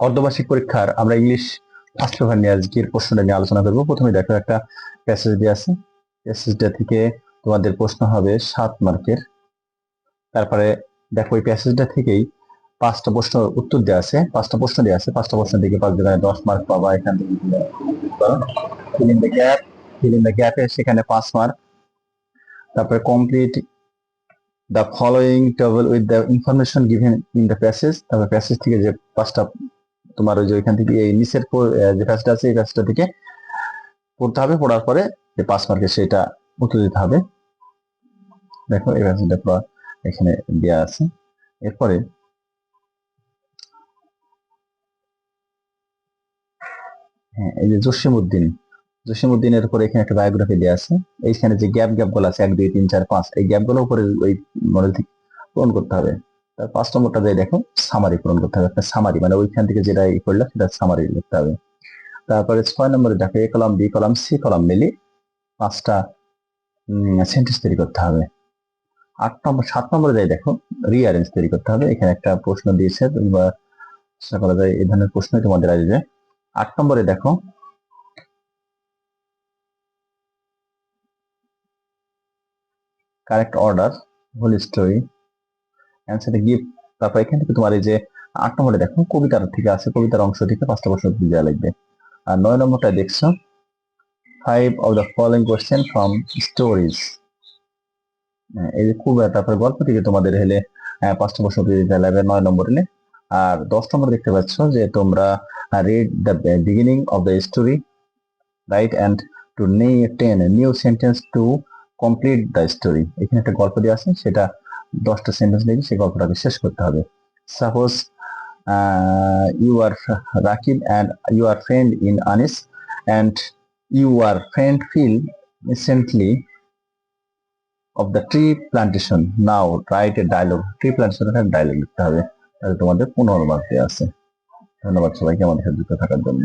অর্ধবার্ষিক পরীক্ষার আমরা English first paper নিয়ে আজকের প্রশ্নটা নিয়ে আলোচনা করব। প্রথমে দেখো একটা প্যাসেজ দিয়ে আছে। প্যাসেজটা থেকে তোমাদের প্রশ্ন হবে সাত মার্কের। তারপরে দেখো এই প্যাসেজটা থেকেই পাঁচটা প্রশ্ন উত্তর দেওয়া আছে। পাঁচটা প্রশ্ন দেওয়া আছে। পাঁচটা প্রশ্ন থেকে পাঁচ জায়গায় দশ মার্ক পাবা। এখান থেকে fill in the gap fill in the গ্যাপে সেখানে পাঁচ মার্ক তারপরে complete the following table with the information given in the passage তারপর প্যাসেজ থেকে যে পাঁচটা তোমার ওই যে ওইখান থেকে এই নিচের পো- আহ, যে প্যাসেজটা আছে এই প্যাসেজটা থেকে পড়তে হবে পড়ার পরে যে পাঁচ মার্কের সেটা উত্তর দিতে হবে। দেখো এই প্যাসেজটা পুরো এখানে দেওয়া আছে। এরপরে হ্যাঁ এই যে জসিমউদ্দিন। জসিমউদ্দিনের উপরে এখানে একটা বায়োগ্রাফি দেওয়া আছে। এইখানে যে গ্যাপ গ্যাপগুলো আছে, এক, দুই, তিন, চার, পাঁচ, এই গ্যাপগুলো উপরে ওই মডেল থেকে পূরণ করতে হবে। তার পাঁচ নম্বরটা দিয়ে দেখো সামারি পূরণ করতে হবে, একটা সামারি মানে ওইখান থেকে যেটা ই করলে সেটা সামারি লিখতে হবে। তারপরে ছয় নম্বরে দেখো A column B column C column মিলি পাঁচটা সেন্টেন্স তৈরি করতে হবে। আট নম্বর, সাত নম্বরে যাই দেখো রিঅ্যারেঞ্জ তৈরি করতে হবে। এখানে একটা প্রশ্ন দিয়েছে চেষ্টা করা যায় এই ধরনের প্রশ্নই তোমাদের আসবে। আট নম্বরে দেখো correct order whole story answer give তারপর এখান থেকে তোমার এই যে আট নম্বরে দেখো, কবিতার থেকে আছে কবিতার অংশ থেকে পাঁচটা প্রশ্ন দেওয়া লাগবে। আর নয় নম্বরটা দেখছ five of the following question from stories এই যে খুব তারপরে গল্প থেকে তোমাদের হলে পাঁচটা প্রশ্ন দিতে লাগবে নয় নম্বর হলে আর দশ নম্বর দেখতে পাচ্ছ যে তোমরা read the beginning of the story write and to ten new sentence to complete the story এখানে একটা গল্প দেওয়া আছে সেটা দশটা সেন্টেন্স লিখে সেই গল্পটাকে শেষ করতে হবে। Suppose you are Rakib and you are friend in Anis and you are friend feel recently of the tree plantation now write a dialogue tree plantation একটা ডায়লগ লিখতে হবে। তাহলে তোমাদের পনেরো মার্ক দেওয়া আছে। ধন্যবাদ সবাইকে আমাদের সাথে থাকার জন্য।